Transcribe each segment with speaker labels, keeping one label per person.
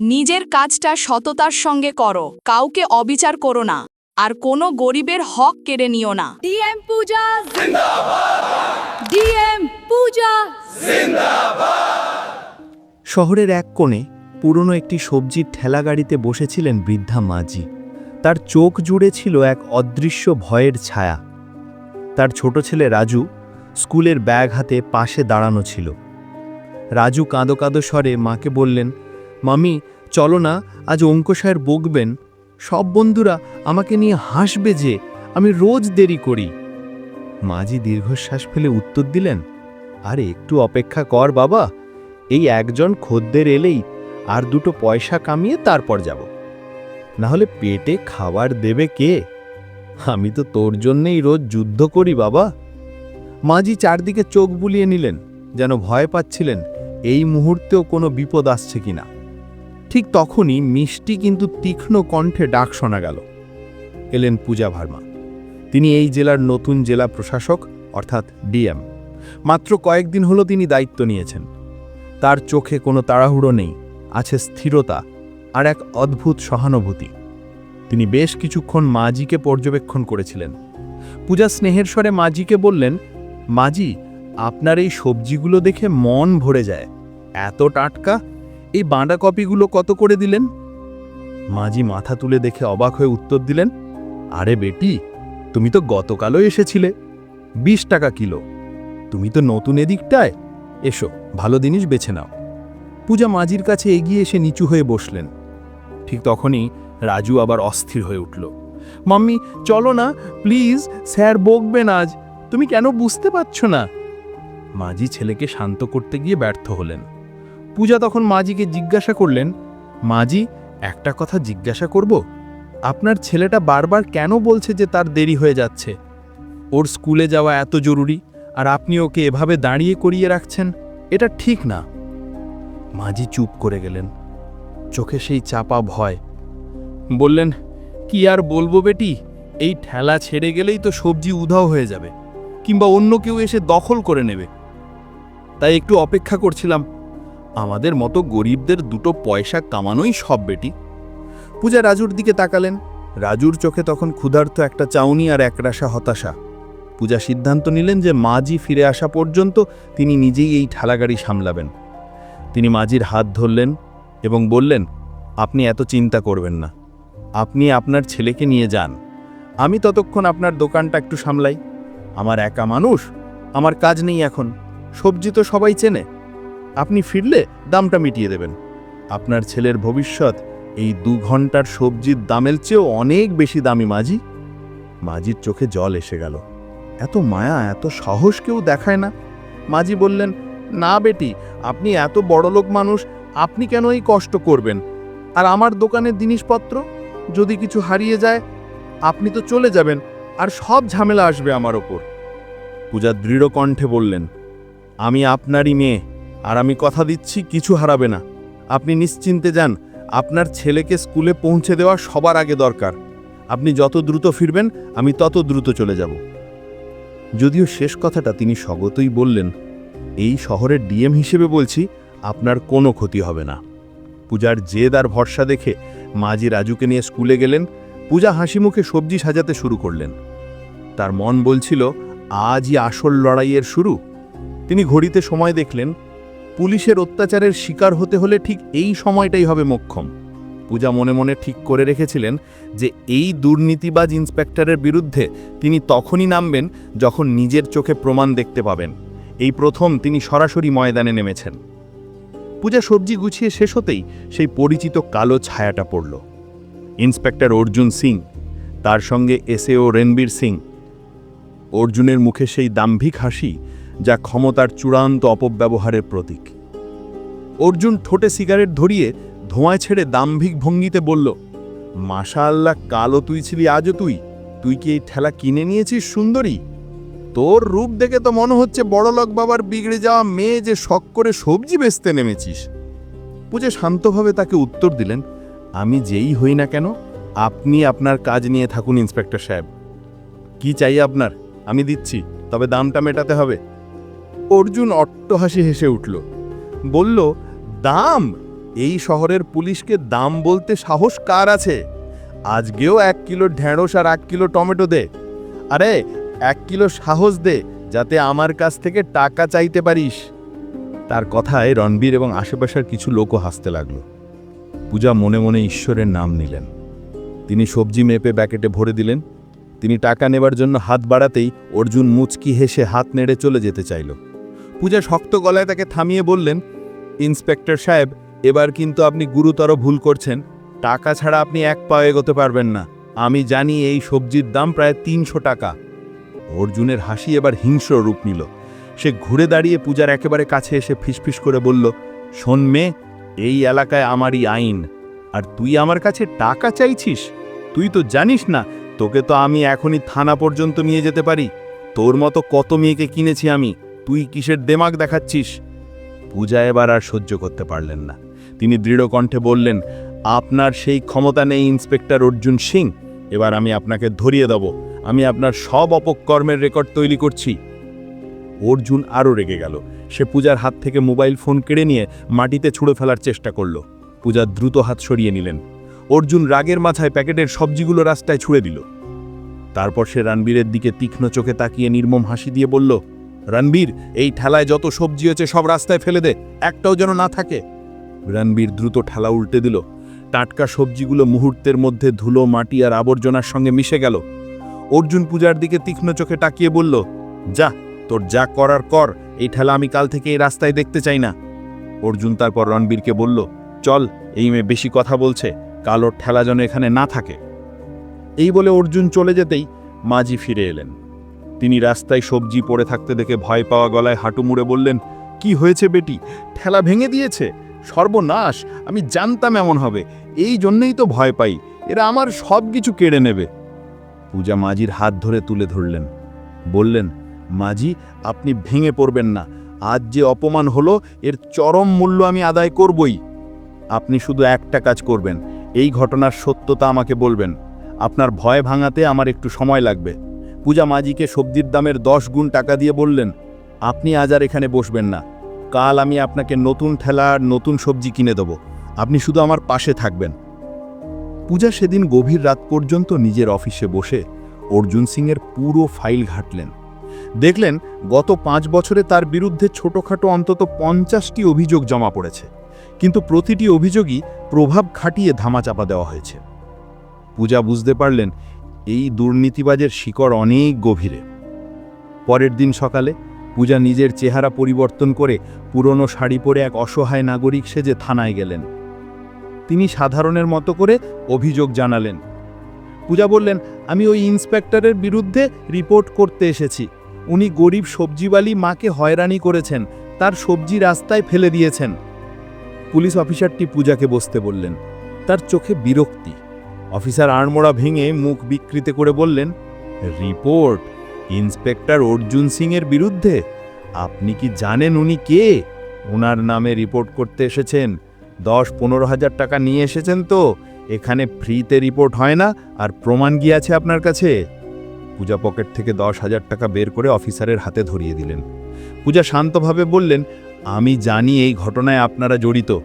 Speaker 1: নিজের কাজটা সততার সঙ্গে করো। কাউকে অবিচার করো না। আর কোনো গরিবের হক কেড়ে নিও না।
Speaker 2: ডিএম পূজা ডিএম পূজা
Speaker 3: শহরের এক কোণে পুরনো একটি সবজির ঠেলা গাড়িতে বসেছিলেন বৃদ্ধা মাঝি। তার চোখ জুড়ে ছিল এক অদৃশ্য ভয়ের ছায়া। তার ছোট ছেলে রাজু স্কুলের ব্যাগ হাতে পাশে দাঁড়ানো ছিল। রাজু কাঁদো কাঁদো স্বরে মাকে বললেন মামি, চলো না, আজ অঙ্ক স্যার বকবেন। সব বন্ধুরা আমাকে নিয়ে হাসবে যে আমি রোজ দেরি করি। মাঝি দীর্ঘশ্বাস ফেলে উত্তর দিলেন, আরে, একটু অপেক্ষা কর বাবা। এই একজন খদ্দের এলেই আর দুটো পয়সা কামিয়ে তারপর যাব। না হলে পেটে খাবার দেবে কে? আমি তো তোর জন্যেই রোজ যুদ্ধ করি বাবা। মাঝি চারদিকে চোখ বুলিয়ে নিলেন, যেন ভয় পাচ্ছিলেন, এই মুহূর্তেও কোনো বিপদ আসছে কিনা? ঠিক তখনই মিষ্টি কিন্তু তীক্ষ্ণ কণ্ঠে ডাক শোনা গেল। এলেন পূজা ভার্মা। তিনি এই জেলার নতুন জেলা প্রশাসক, অর্থাৎ ডিএম। মাত্র কয়েকদিন হলো তিনি দায়িত্ব নিয়েছেন। তার চোখে কোনো তাড়াহুড়ো নেই, আছে স্থিরতা আর এক অদ্ভুত সহানুভূতি। তিনি বেশ কিছুক্ষণ মাজিকে পর্যবেক্ষণ করেছিলেন। পূজা স্নেহের স্বরে মাজিকে বললেন মাজি আপনার এই সবজিগুলো দেখে মন ভরে যায়। এত টাটকা এই বাঁডা কপিগুলো কত করে দিলেন? মাঝি মাথা তুলে দেখে অবাক হয়ে উত্তর দিলেন, আরে বেটি, তুমি তো গতকালও এসেছিলে। বিশ টাকা কিলো। তুমি তো নতুন এদিকটায়। এসো, ভালো জিনিস বেছে নাও। পূজা মাঝির কাছে এগিয়ে এসে নিচু হয়ে বসলেন। ঠিক তখনই রাজু আবার অস্থির হয়ে উঠল, মাম্মি, চলো না, প্লিজ, স্যার বকবেন আজ। তুমি কেন বুঝতে পারছ না? মাঝি ছেলেকে শান্ত করতে গিয়ে ব্যর্থ হলেন। পূজা তখন মাঝিকে জিজ্ঞাসা করলেন, মাঝি, একটা কথা জিজ্ঞাসা করব? আপনার ছেলেটা বারবার কেন বলছে যে তার দেরি হয়ে যাচ্ছে? ওর স্কুলে যাওয়া এত জরুরি, আর আপনি ওকে এভাবে দাঁড়িয়ে করিয়ে রাখছেন, এটা ঠিক না। মাঝি চুপ করে গেলেন। চোখে সেই চাপা ভয়। বললেন, কি আর বলব বেটি? এই ঠেলা ছেড়ে গেলেই তো সবজি উধাও হয়ে যাবে, কিংবা অন্য কেউ এসে দখল করে নেবে। তাই একটু অপেক্ষা করছিলাম আমাদের মতো গরিবদের দুটো পয়সা কামানোই সব বেটি। পূজা রাজুর দিকে তাকালেন। রাজুর চোখে তখন ক্ষুধার্ত একটা চাউনি আর একরাশা হতাশা। পূজা সিদ্ধান্ত নিলেন যে মাঝি ফিরে আসা পর্যন্ত তিনি নিজেই এই ঠেলাগাড়ি সামলাবেন। তিনি মাঝির হাত ধরলেন এবং বললেন, আপনি এত চিন্তা করবেন না। আপনি আপনার ছেলেকে নিয়ে যান। আমি ততক্ষণ আপনার দোকানটা একটু সামলাই। আমার একা মানুষ, আমার কাজ নেই এখন। সবজি তো সবাই চেনে। আপনি ফিরলে দামটা মিটিয়ে দেবেন। আপনার ছেলের ভবিষ্যৎ এই দু ঘণ্টার সবজির দামের চেয়েও অনেক বেশি দামি, মাঝি। মাঝির চোখে জল এসে গেল। এত মায়া, এত সাহস কেউ দেখায় না। মাঝি বললেন, না বেটি, আপনি এত বড়লোক মানুষ, আপনি কেন এই কষ্ট করবেন? আর আমার দোকানের জিনিসপত্র যদি কিছু হারিয়ে যায়, আপনি তো চলে যাবেন, আর সব ঝামেলা আসবে আমার ওপর। পূজা দৃঢ় কণ্ঠে বললেন, আমি আপনারই মেয়ে আর আমি কথা দিচ্ছি, কিছু হারাবে না। আপনি নিশ্চিন্তে যান, আপনার ছেলেকে স্কুলে পৌঁছে দেওয়া সবার আগে দরকার। আপনি যত দ্রুত ফিরবেন, আমি তত দ্রুত চলে যাব। যদিও শেষ কথাটা তিনি স্বগতই বললেন, এই শহরের ডিএম হিসেবে বলছি, আপনার কোনো ক্ষতি হবে না। পূজার জেদ আর ভরসা দেখে মাঝি রাজুকে নিয়ে স্কুলে গেলেন, পূজা হাসি মুখে সবজি সাজাতে শুরু করলেন। তার মন বলছিল, আজই আসল লড়াইয়ের শুরু। তিনি ঘড়িতে সময় দেখলেন পুলিশের অত্যাচারের শিকার হতে হলে ঠিক এই সময়টাই হবে মোক্ষম। পূজা মনে মনে ঠিক করে রেখেছিলেন যে এই দুর্নীতিবাজ ইন্সপেক্টরের বিরুদ্ধে তিনি তখনই নামবেন যখন নিজের চোখে প্রমাণ দেখতে পাবেন। এই প্রথম তিনি সরাসরি ময়দানে নেমেছেন। পূজা সবজি গুছিয়ে শেষ হতেই সেই পরিচিত কালো ছায়াটা পড়ল। ইন্সপেক্টর অর্জুন সিং, তার সঙ্গে এসএও রণবীর সিং। অর্জুনের মুখে সেই দাম্ভিক হাসি যা ক্ষমতার চূড়ান্ত অপব্যবহারের প্রতীক। অর্জুন ঠোঁটে সিগারেট ধরিয়ে ধোঁয়ায় ছেড়ে দাম্ভিক ভঙ্গিতে বলল মাশা আল্লাহ কালো তুই ছিলি, আজও তুই। তুই কি এই ঠেলা কিনে নিয়েছিস, সুন্দরী? তোর রূপ দেখে তো মনে হচ্ছে বড়লোক বাবার বিগড়ে যাওয়া মেয়ে যে শখ করে সবজি বেচতে নেমেছিস। পূজা শান্তভাবে তাকে উত্তর দিলেন, আমি যেই হই না কেন, আপনি আপনার কাজ নিয়ে থাকুন, ইন্সপেক্টর সাহেব। কি চাই আপনার? আমি দিচ্ছি, তবে দামটা মেটাতে হবে। অর্জুন অট্টহাসি হেসে উঠল। বলল, দাম! এই শহরের পুলিশকে দাম বলতে সাহস কার আছে? আজকেও এক কিলো ঢেঁড়স আর এক কিলো টমেটো দে। আরে, এক কিলো সাহস দে, যাতে আমার কাছ থেকে টাকা চাইতে পারিস। তার কথায় রণবীর এবং আশেপাশের কিছু লোকও হাসতে লাগল। পূজা মনে মনে ঈশ্বরের নাম নিলেন। তিনি সবজি মেপে ব্যাকেটে ভরে দিলেন। তিনি টাকা নেবার জন্য হাত বাড়াতেই অর্জুন মুচকি হেসে হাত নেড়ে চলে যেতে চাইল। পূজা শক্ত গলায় তাকে থামিয়ে বললেন, ইন্সপেক্টর সাহেব, এবার কিন্তু আপনি গুরুতর ভুল করছেন। টাকা ছাড়া আপনি এক পা এগোতে পারবেন না। আমি জানি এই সবজির দাম প্রায় তিনশো টাকা অর্জুনের হাসি এবার হিংস্র রূপ নিল। সে ঘুরে দাঁড়িয়ে পূজার একেবারে কাছে এসে ফিসফিস করে বলল, শোন মেয়ে, এই এলাকায় আমারই আইন। আর তুই আমার কাছে টাকা চাইছিস? তুই তো জানিস না, তোকে তো আমি এখনই থানা পর্যন্ত নিয়ে যেতে পারি। তোর মতো কত মেয়েকে কিনেছি আমি। তুই কিসের দেমাগ দেখাচ্ছিস? পূজা এবার আর সহ্য করতে পারলেন না। তিনি দৃঢ় কণ্ঠে বললেন, আপনার সেই ক্ষমতা নেই, ইন্সপেক্টর অর্জুন সিং। এবার আমি আপনাকে ধরিয়ে দেব। আমি আপনার সব অপকর্মের রেকর্ড তৈরি করছি। অর্জুন আরও রেগে গেল। সে পূজার হাত থেকে মোবাইল ফোন কেড়ে নিয়ে মাটিতে ছুঁড়ে ফেলার চেষ্টা করল। পূজা দ্রুত হাত সরিয়ে নিলেন। অর্জুন রাগের মাথায় প্যাকেটের সবজিগুলো রাস্তায় ছুঁড়ে দিল। তারপর সে রানবীরের দিকে তীক্ষ্ণ চোখে তাকিয়ে নির্মম হাসি দিয়ে বলল রণবীর, এই ঠেলায় যত সবজি হয়েছে সব রাস্তায় ফেলে দে, একটাও যেন না থাকে। রণবীর দ্রুত ঠেলা উল্টে দিল। টাটকা সবজিগুলো মুহূর্তের মধ্যে ধুলো, মাটি আর আবর্জনার সঙ্গে মিশে গেল। অর্জুন পূজার দিকে তীক্ষ্ণ চোখে তাকিয়ে বলল, যা, তোর যা করার কর, এই ঠেলা আমি কাল থেকে এই রাস্তায় দেখতে চাই না। অর্জুন তারপর রণবীরকে বলল, চল, এই মেয়ে বেশি কথা বলছে কালোর ঠেলা যেন এখানে না থাকে। এই বলে অর্জুন চলে যেতেই মাঝি ফিরে এলেন। তিনি রাস্তায় সবজি পড়ে থাকতে দেখে ভয় পাওয়া গলায় হাঁটু মুড়ে বললেন, কি হয়েছে বেটি? ঠেলা ভেঙে দিয়েছে? সর্বনাশ! আমি জানতাম এমন হবে। এই জন্যেই তো ভয় পাই। এরা আমার সব কিছু কেড়ে নেবে। পূজা মাঝির হাত ধরে তুলে ধরলেন। বললেন, মাঝি, আপনি ভেঙে পড়বেন না। আজ যে অপমান হলো, এর চরম মূল্য আমি আদায় করবই। আপনি শুধু একটা কাজ করবেন। এই ঘটনার সত্যতা আমাকে বলবেন। আপনার ভয় ভাঙাতে আমার একটু সময় লাগবে। পূজা মাঝিকে সবজির দামের দশ গুণ টাকা দিয়ে বললেন, আপনি আজ আর এখানে বসবেন না। কাল আমি আপনাকে নতুন ঠেলা আর নতুন সবজি কিনে দেবো। আপনি শুধু আমার পাশে থাকবেন। পূজা সেদিন গভীর রাত পর্যন্ত নিজের অফিসে বসে অর্জুন সিংয়ের পুরো ফাইল ঘাটলেন। দেখলেন, গত পাঁচ বছরে তার বিরুদ্ধে ছোটখাটো অন্তত পঞ্চাশটি অভিযোগ জমা পড়েছে। কিন্তু প্রতিটি অভিযোগই প্রভাব খাটিয়ে ধামাচাপা দেওয়া হয়েছে। পূজা বুঝতে পারলেন এই দুর্নীতিবাজের শিকড় অনেক গভীরে। পরের দিন সকালে পূজা নিজের চেহারা পরিবর্তন করে পুরনো শাড়ি পরে এক অসহায় নাগরিক সেজে থানায় গেলেন। তিনি সাধারণের মতো করে অভিযোগ জানালেন। পূজা বললেন, আমি ওই ইন্সপেক্টরের বিরুদ্ধে রিপোর্ট করতে এসেছি। উনি গরিব সবজিওয়ালি মাকে হয়রানি করেছেন। তার সবজি রাস্তায় ফেলে দিয়েছেন। পুলিশ অফিসারটি পূজাকে বসতে বললেন। তার চোখে বিরক্তি। অফিসার আড়মোড়া ভেঙে মুখ বিকৃত করে বললেন, রিপোর্ট, ইন্সপেক্টর অর্জুন সিংয়ের বিরুদ্ধে? আপনি কি জানেন উনি কে? ওনার নামে রিপোর্ট করতে এসেছেন। দশ পনেরো হাজার টাকা নিয়ে এসেছেন তো। এখানে ফ্রিতে রিপোর্ট হয় না আর প্রমাণ কি আছে আপনার কাছে? পূজা পকেট থেকে দশ হাজার টাকা বের করে অফিসারের হাতে ধরিয়ে দিলেন। পূজা শান্তভাবে বললেন, আমি জানি এই ঘটনায় আপনারা জড়িত।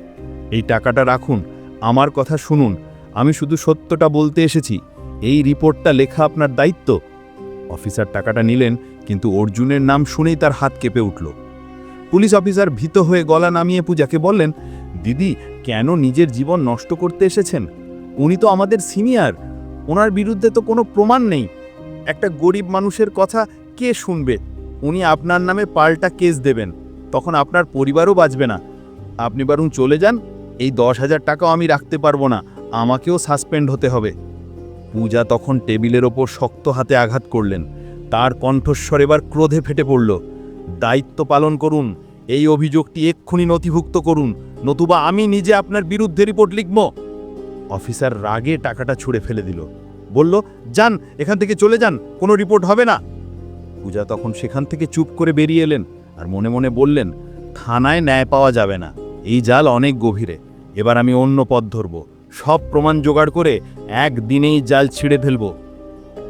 Speaker 3: এই টাকাটা রাখুন। আমার কথা শুনুন। আমি শুধু সত্যটা বলতে এসেছি। এই রিপোর্টটা লেখা আপনার দায়িত্ব। অফিসার টাকাটা নিলেন, কিন্তু অর্জুনের নাম শুনেই তার হাত কেঁপে উঠল। পুলিশ অফিসার ভীত হয়ে গলা নামিয়ে পূজাকে বললেন, দিদি, কেন নিজের জীবন নষ্ট করতে এসেছেন? উনি তো আমাদের সিনিয়র। ওনার বিরুদ্ধে তো কোনো প্রমাণ নেই। একটা গরিব মানুষের কথা কে শুনবে? উনি আপনার নামে পাল্টা কেস দেবেন। তখন আপনার পরিবারও বাঁচবে না। আপনি বরং চলে যান। এই দশ হাজার টাকাও আমি রাখতে পারব না। আমাকেও সাসপেন্ড হতে হবে। পূজা তখন টেবিলের ওপর শক্ত হাতে আঘাত করলেন। তার কণ্ঠস্বর এবার ক্রোধে ফেটে পড়ল। দায়িত্ব পালন করুন, এই অভিযোগটি এক্ষুনি নথিভুক্ত করুন, নতুবা আমি নিজে আপনার বিরুদ্ধে রিপোর্ট লিখব। অফিসার রাগে টাকাটা ছুঁড়ে ফেলে দিল। বলল, যান, এখান থেকে চলে যান, কোনো রিপোর্ট হবে না। পূজা তখন সেখান থেকে চুপ করে বেরিয়ে এলেন আর মনে মনে বললেন, থানায় ন্যায় পাওয়া যাবে না। এই জাল অনেক গভীরে। এবার আমি অন্য পথ ধরব। সব প্রমাণ জোগাড় করে একদিনেই জাল ছিঁড়ে ফেলব।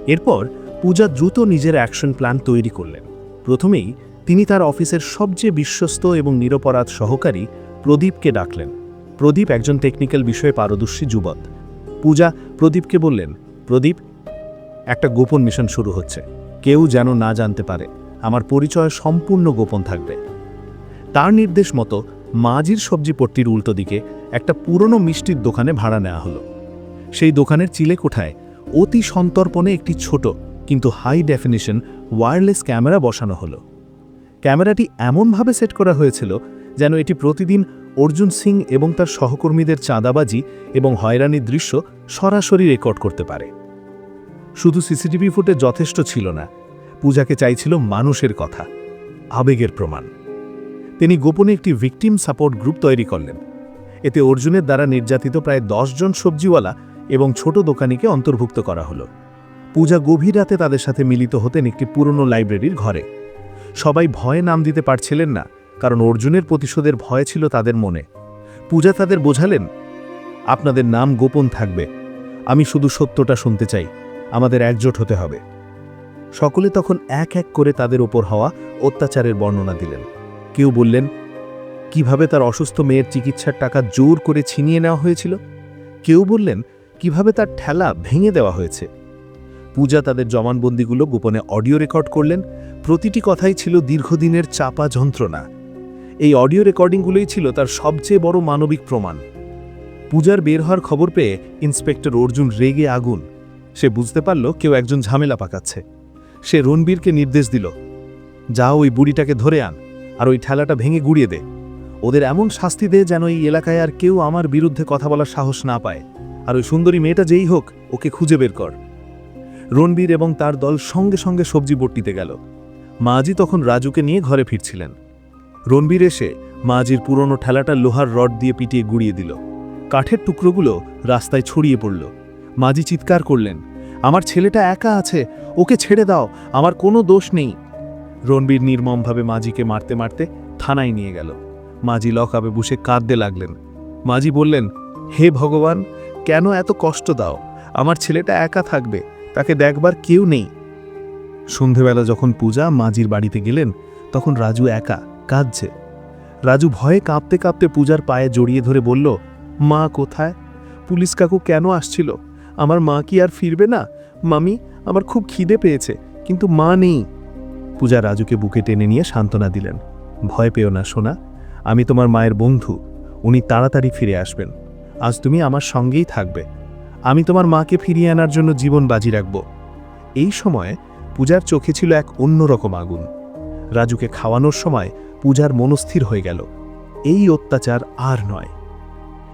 Speaker 4: এরপর পূজা দ্রুত নিজের অ্যাকশন প্ল্যান তৈরি করলেন। প্রথমেই তিনি তার অফিসের সবচেয়ে বিশ্বস্ত এবং নিরপরাধ সহকারী প্রদীপকে ডাকলেন।
Speaker 3: প্রদীপ একজন টেকনিক্যাল বিষয়ে পারদর্শী যুবক। পূজা প্রদীপকে বললেন, প্রদীপ, একটা গোপন মিশন শুরু হচ্ছে। কেউ যেন না জানতে পারে, আমার পরিচয় সম্পূর্ণ গোপন থাকবে। তার নির্দেশ মতো মাঝির সবজি পট্টির উল্টো দিকে একটা পুরনো মিষ্টির দোকানে ভাড়া নেওয়া হলো। সেই দোকানের চিলে কোঠায় অতি সন্তর্পণে একটি ছোট কিন্তু হাই ডেফিনিশন ওয়্যারলেস ক্যামেরা বসানো হলো। ক্যামেরাটি এমনভাবে সেট করা হয়েছিল যেন এটি প্রতিদিন অর্জুন সিং এবং তার সহকর্মীদের চাঁদাবাজি এবং হয়রানির দৃশ্য সরাসরি রেকর্ড করতে পারে। শুধু সিসিটিভি ফুটে যথেষ্ট ছিল না, পূজাকে চাইছিল মানুষের কথা, আবেগের প্রমাণ। তিনি গোপনে একটি ভিকটিম সাপোর্ট গ্রুপ তৈরি করলেন। এতে অর্জুনের দ্বারা নির্যাতিত প্রায় জন সবজিওয়ালা এবং ছোট দোকানিকে অন্তর্ভুক্ত করা হলো। পূজা গভীর রাতে তাদের সাথে মিলিত হতেন একটি পুরনো লাইব্রেরির ঘরে। সবাই ভয়ে নাম দিতে পারছিলেন না, কারণ অর্জুনের প্রতিশোধের ভয় ছিল তাদের মনে। পূজা তাদের বোঝালেন, আপনাদের নাম গোপন থাকবে। আমি শুধু সত্যটা শুনতে চাই। আমাদের একজোট হতে হবে। সকলে তখন এক এক করে তাদের ওপর হওয়া অত্যাচারের বর্ণনা দিলেন। কেউ বললেন, কীভাবে তার অসুস্থ মেয়ের চিকিৎসার টাকা জোর করে ছিনিয়ে নেওয়া হয়েছিল? কেউ বললেন, কীভাবে তার ঠেলা ভেঙে দেওয়া হয়েছে? পূজা তাদের জমানবন্দিগুলো গোপনে অডিও রেকর্ড করলেন। প্রতিটি কথাই ছিল দীর্ঘদিনের চাপা যন্ত্রণা। এই অডিও রেকর্ডিংগুলোই ছিল তার সবচেয়ে বড় মানবিক প্রমাণ। পূজার বের হওয়ার খবর পেয়ে ইন্সপেক্টর অর্জুন রেগে আগুন। সে বুঝতে পারল কেউ একজন ঝামেলা পাকাচ্ছে। সে রণবীরকে নির্দেশ দিল যা ওই বুড়িটাকে ধরে আন। আর ওই ঠেলাটা ভেঙে গুড়িয়ে দে। ওদের এমন শাস্তি দে যেন এই এলাকায় আর কেউ আমার বিরুদ্ধে কথা বলার সাহস না পায়। আর ওই সুন্দরী মেয়েটা যেই হোক, ওকে খুঁজে বের কর। রণবীর এবং তার দল সঙ্গে সঙ্গে সবজি বট্টিতে গেল। মাজি তখন রাজুকে নিয়ে ঘরে ফিরছিলেন। রণবীর এসে মাজির পুরনো ঠেলাটা লোহার রড দিয়ে পিটিয়ে গুড়িয়ে দিল। কাঠের টুকরোগুলো রাস্তায় ছড়িয়ে পড়ল। মাজি চিৎকার করলেন, আমার ছেলেটা একা আছে, ওকে ছেড়ে দাও, আমার কোনো দোষ নেই। রণবীর নির্মমভাবে মাজিকে মারতে মারতে থানায় নিয়ে গেল। মাজি লকআপে বসে কাঁদতে লাগলেন। মাজি বললেন, হে ভগবান, কেন এত কষ্ট দাও? আমার ছেলেটা একা থাকবে, তাকে দেখবার কেউ নেই। সন্ধেবেলা যখন পূজা মাজির বাড়িতে গেলেন, তখন রাজু একা কাঁদছে। রাজু ভয়ে কাঁপতে কাঁপতে পূজার পায়ে জড়িয়ে ধরে বলল, মা কোথায়? পুলিশ কাকু কেন আসছিল? আমার মা কি আর ফিরবে না? মামি, আমার খুব খিদে পেয়েছে, কিন্তু মা নেই। পূজা রাজুকে বুকে টেনে নিয়ে সান্ত্বনা দিলেন। ভয় পেও না, সোনা। আমি তোমার মায়ের বন্ধু। উনি তাড়াতাড়ি ফিরে আসবেন। আজ তুমি আমার সঙ্গেই থাকবে। আমি তোমার মাকে ফিরিয়ে আনার জন্য জীবন বাজি রাখব। এই সময় পূজার চোখে ছিল এক অন্যরকম আগুন। রাজুকে খাওয়ানোর সময় পূজার মনস্থির হয়ে গেল। এই অত্যাচার আর নয়।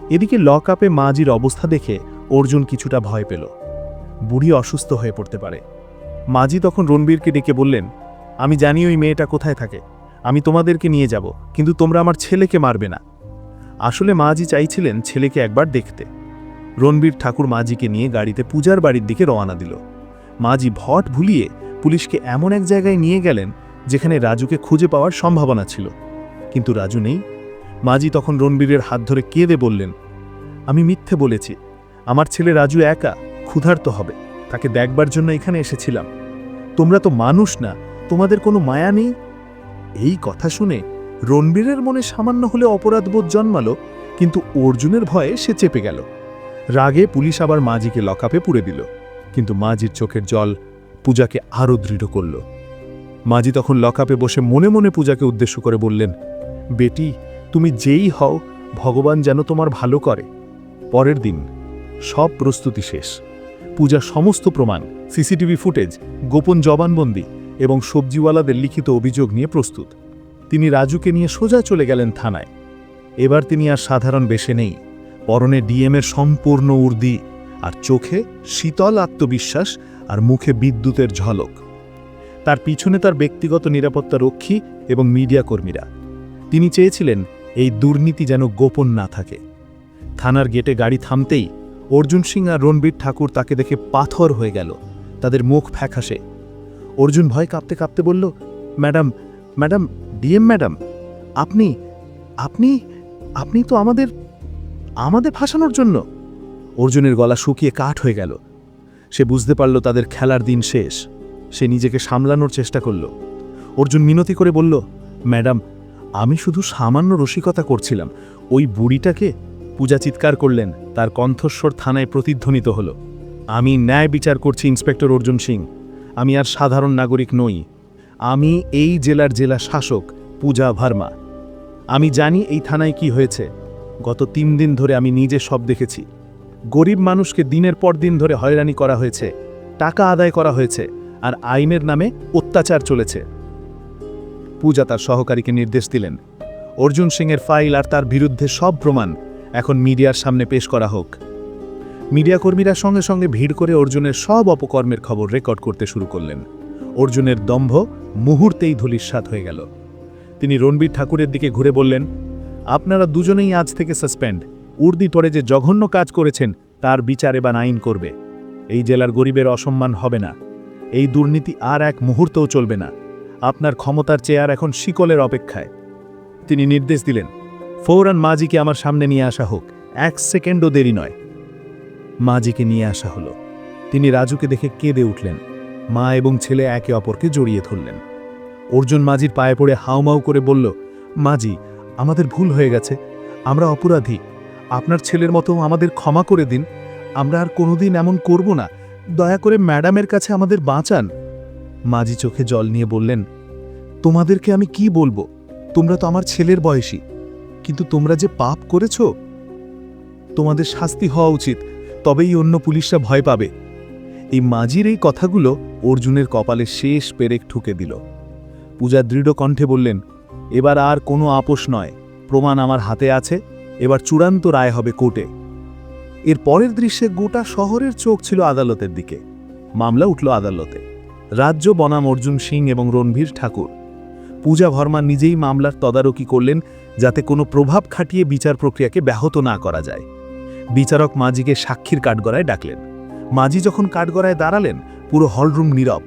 Speaker 3: এদিকে লক আপে মাজির অবস্থা দেখে অর্জুন কিছুটা ভয় পেল। বুড়ি অসুস্থ হয়ে পড়তে পারে। মাজি তখন রণবীরকে ডেকে বললেন আমি জানি ওই মেয়েটা কোথায় থাকে। আমি তোমাদেরকে নিয়ে যাব, কিন্তু তোমরা আমার ছেলেকে মারবে না। আসলে মাজি চাইছিলেন ছেলেকে একবার দেখতে। রণবীর ঠাকুর মাজিকে নিয়ে গাড়িতে পূজার বাড়ির দিকে রওনা দিল। মাজি ভট ভুলিয়ে পুলিশকে এমন এক জায়গায় নিয়ে গেলেন, যেখানে রাজুকে খুঁজে পাওয়ার সম্ভাবনা ছিল। কিন্তু রাজু নেই। মাজি তখন রণবীরের হাত ধরে কেঁদে বললেন, আমি মিথ্যে বলেছি। আমার ছেলে রাজু একা, ক্ষুধার্ত হবে। তাকে দেখবার জন্য এখানে এসেছিলাম। তোমরা তো মানুষ না তোমাদের কোনো মায়া নেই? এই কথা শুনে রণবীরের মনে সামান্য হলে অপরাধবোধ জন্মালো, কিন্তু অর্জুনের ভয়ে সে চেপে গেল। রাগে পুলিশ আবার মাজিকে লকআপে পুড়ে দিল, কিন্তু মাজির চোখের জল পূজাকে আরও দৃঢ় করল। মাজি তখন লকআপে বসে মনে মনে পূজাকে উদ্দেশ্য করে বললেন, বেটি, তুমি যেই হও, ভগবান যেন তোমার ভালো করে। পরের দিন সব প্রস্তুতি শেষ। পূজা সমস্ত প্রমাণ, সিসিটিভি ফুটেজ, গোপন জবানবন্দি এবং সবজিওয়ালাদের লিখিত অভিযোগ নিয়ে প্রস্তুত। তিনি রাজুকে নিয়ে সোজা চলে গেলেন থানায়। এবার তিনি আর সাধারণ বেশে নেই। পরনে ডিএমের সম্পূর্ণ উর্দি আর চোখে শীতল আত্মবিশ্বাস আর মুখে বিদ্যুতের ঝলক। তার পিছনে তার ব্যক্তিগত নিরাপত্তা রক্ষী এবং মিডিয়া কর্মীরা। তিনি চেয়েছিলেন এই দুর্নীতি যেন গোপন না থাকে। থানার গেটে গাড়ি থামতেই অর্জুন সিং আর রণবীর ঠাকুর তাকে দেখে পাথর হয়ে গেল। তাদের মুখ ফ্যাকাশে। অর্জুন ভয় কাঁপতে কাঁপতে বলল, ম্যাডাম ম্যাডাম, ডিএম ম্যাডাম, আপনি আপনি আপনি তো আমাদের আমাদের ফাঁসানোর জন্য। অর্জুনের গলা শুকিয়ে কাঠ হয়ে গেল। সে বুঝতে পারল তাদের খেলার দিন শেষ। সে নিজেকে সামলানোর চেষ্টা করল। অর্জুন মিনতি করে বলল, ম্যাডাম, আমি শুধু সামান্য রসিকতা করছিলাম। ওই বুড়িটাকে পূজা চিৎকার করলেন, তার কণ্ঠস্বর থানায় প্রতিধ্বনিত হল। আমি ন্যায় বিচার করছি ইন্সপেক্টর অর্জুন সিং। আমি আর সাধারণ নাগরিক নই। আমি এই জেলার জেলা শাসক পূজা ভার্মা। আমি জানি এই থানায় কি হয়েছে। গত তিন দিন ধরে আমি নিজে সব দেখেছি। গরিব মানুষকে দিনের পর দিন ধরে হয়রানি করা হয়েছে, টাকা আদায় করা হয়েছে আর আইনের নামে অত্যাচার চলেছে। পূজা তার সহকারীকে নির্দেশ দিলেন। অর্জুন সিংয়ের ফাইল আর তার বিরুদ্ধে সব প্রমাণ এখন মিডিয়ার সামনে পেশ করা হোক। মিডিয়া কর্মীরা সঙ্গে সঙ্গে ভিড় করে অর্জুনের সব অপকর্মের খবর রেকর্ড করতে শুরু করলেন। অর্জুনের দম্ভ মুহূর্তেই ধূলিস্বাত হয়ে গেল। তিনি রণবীর ঠাকুরের দিকে ঘুরে বললেন, আপনারা দুজনেই আজ থেকে সাসপেন্ড। উর্দি পরে যে জঘন্য কাজ করেছেন, তার বিচার এবার আইন করবে। এই জেলার গরিবের অসম্মান হবে না। এই দুর্নীতি আর এক মুহূর্তও চলবে না। আপনার ক্ষমতার চেয়ার এখন শিকলের অপেক্ষায়। তিনি নির্দেশ দিলেন, ফৌরান মাজিকে আমার সামনে নিয়ে আসা হোক। এক সেকেন্ডও দেরি নয়। মাজিকে নিয়ে আসা হলো। তিনি রাজুকে দেখে কেঁদে উঠলেন। মা এবং ছেলে একে অপরকে জড়িয়ে ধরলেন। অর্জুন মাজির পায়ে পড়ে হাউমাউ করে বলল, মাজি, আমাদের ভুল হয়ে গেছে। আমরা অপরাধী। আপনার ছেলের মতো আমাদের ক্ষমা করে দিন। আমরা আর কোনোদিন এমন করব না। দয়া করে ম্যাডামের কাছে আমাদের বাঁচান। মাজি চোখে জল নিয়ে বললেন, তোমাদেরকে আমি কি বলব? তোমরা তো আমার ছেলের বয়সী। কিন্তু তোমরা যে পাপ করেছ, তোমাদের শাস্তি হওয়া উচিত। তবেই অন্য পুলিশরা ভয় পাবে। এই মাঝির এই কথাগুলো অর্জুনের কপালে শেষ পেরেক ঠুকে দিল। পূজা দৃঢ় কণ্ঠে বললেন, এবার আর কোনো আপোষ নয়। প্রমাণ আমার হাতে আছে। এবার চূড়ান্ত রায় হবে কোর্টে। এর পরের দৃশ্যে গোটা শহরের চোখ ছিল আদালতের দিকে। মামলা উঠল আদালতে। রাজ্য বনাম অর্জুন সিং এবং রণভীর ঠাকুর। পূজা ভর্মা নিজেই মামলার তদারকি করলেন যাতে কোনো প্রভাব খাটিয়ে বিচার প্রক্রিয়াকে ব্যাহত না করা যায়। বিচারক মাজিকে সাক্ষীর কাঠগড়ায় ডাকলেন। মাজি যখন কাঠগড়ায় দাঁড়ালেন, পুরো হলরুম নীরব।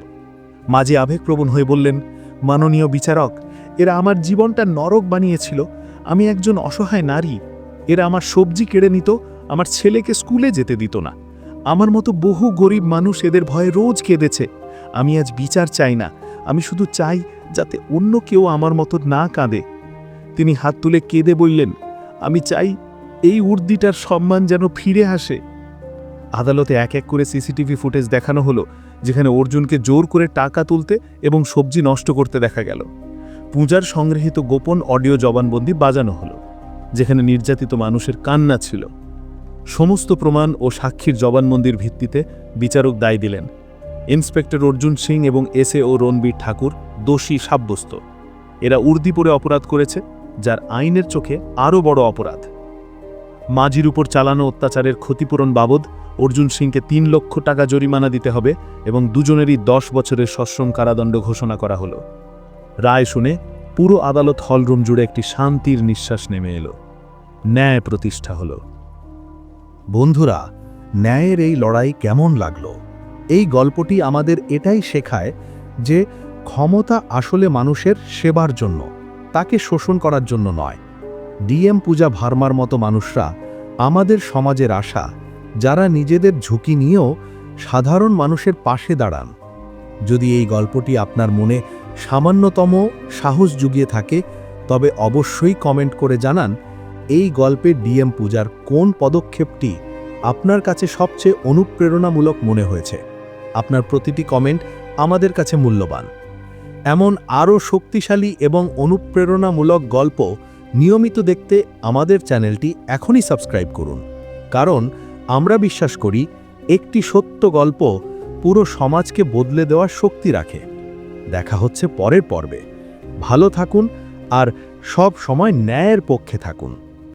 Speaker 3: মাঝি আবেগপ্রবণ হয়ে বললেন, মাননীয় বিচারক, এরা আমার জীবনটা নরক বানিয়েছিল। আমি একজন অসহায় নারী। এরা আমার সবজি কেড়ে নিত, আমার ছেলেকে স্কুলে যেতে দিত না। আমার মতো বহু গরিব মানুষ এদের ভয়ে রোজ কেঁদেছে। আমি আজ বিচার চাই না। আমি শুধু চাই যাতে অন্য কেউ আমার মতো না কাঁদে। তিনি হাত তুলে কেঁদে বললেন, আমি চাই এই উর্দিটার সম্মান যেন ফিরে আসে। আদালতে এক এক করে সিসিটিভি ফুটেজ দেখানো হলো, যেখানে অর্জুনকে জোর করে টাকা তুলতে এবং সবজি নষ্ট করতে দেখা গেল। পূজার সংগৃহীত গোপন অডিও জবানবন্দি বাজানো হলো, যেখানে নির্যাতিত মানুষের কান্না ছিল। সমস্ত প্রমাণ ও সাক্ষীর জবানবন্দির ভিত্তিতে বিচারক দায় দিলেন। ইন্সপেক্টর অর্জুন সিং এবং এস এ ও রণবীর ঠাকুর দোষী সাব্যস্ত। এরা উর্দি পরে অপরাধ করেছে, যার আইনের চোখে আরও বড় অপরাধ। মাঝির উপর চালানো অত্যাচারের ক্ষতিপূরণ বাবদ অর্জুন সিংকে তিন লক্ষ টাকা জরিমানা দিতে হবে এবং দুজনেরই দশ বছরের সশ্রম কারাদণ্ড ঘোষণা করা হলো। রায় শুনে পুরো আদালত হলরুম জুড়ে একটি শান্তির নিঃশ্বাস নেমে এলো। ন্যায় প্রতিষ্ঠা হলো।
Speaker 5: বন্ধুরা, ন্যায়ের এই লড়াই কেমন লাগল? এই গল্পটি আমাদের এটাই শেখায় যে ক্ষমতা আসলে মানুষের সেবার জন্য, তাকে শোষণ করার জন্য নয়। ডিএম পূজা ভার্মার মতো মানুষরা আমাদের সমাজের আশা, যারা নিজেদের ঝুঁকি নিয়েও সাধারণ মানুষের পাশে দাঁড়ান। যদি এই গল্পটি আপনার মনে সামান্যতম সাহস জুগিয়ে থাকে, তবে অবশ্যই কমেন্ট করে জানান, এই গল্পে ডিএম পূজার কোন পদক্ষেপটি আপনার কাছে সবচেয়ে অনুপ্রেরণামূলক মনে হয়েছে। আপনার প্রতিটি কমেন্ট আমাদের কাছে মূল্যবান। এমন আরও শক্তিশালী এবং অনুপ্রেরণামূলক গল্প নিয়মিত দেখতে আমাদের চ্যানেলটি এখনই সাবস্ক্রাইব করুন। কারণ আমরা বিশ্বাস করি, একটি সত্য গল্প পুরো সমাজকে বদলে দেওয়ার শক্তি রাখে। দেখা হচ্ছে পরের পর্বে। ভালো থাকুন আর সব সময় ন্যায়ের পক্ষে থাকুন।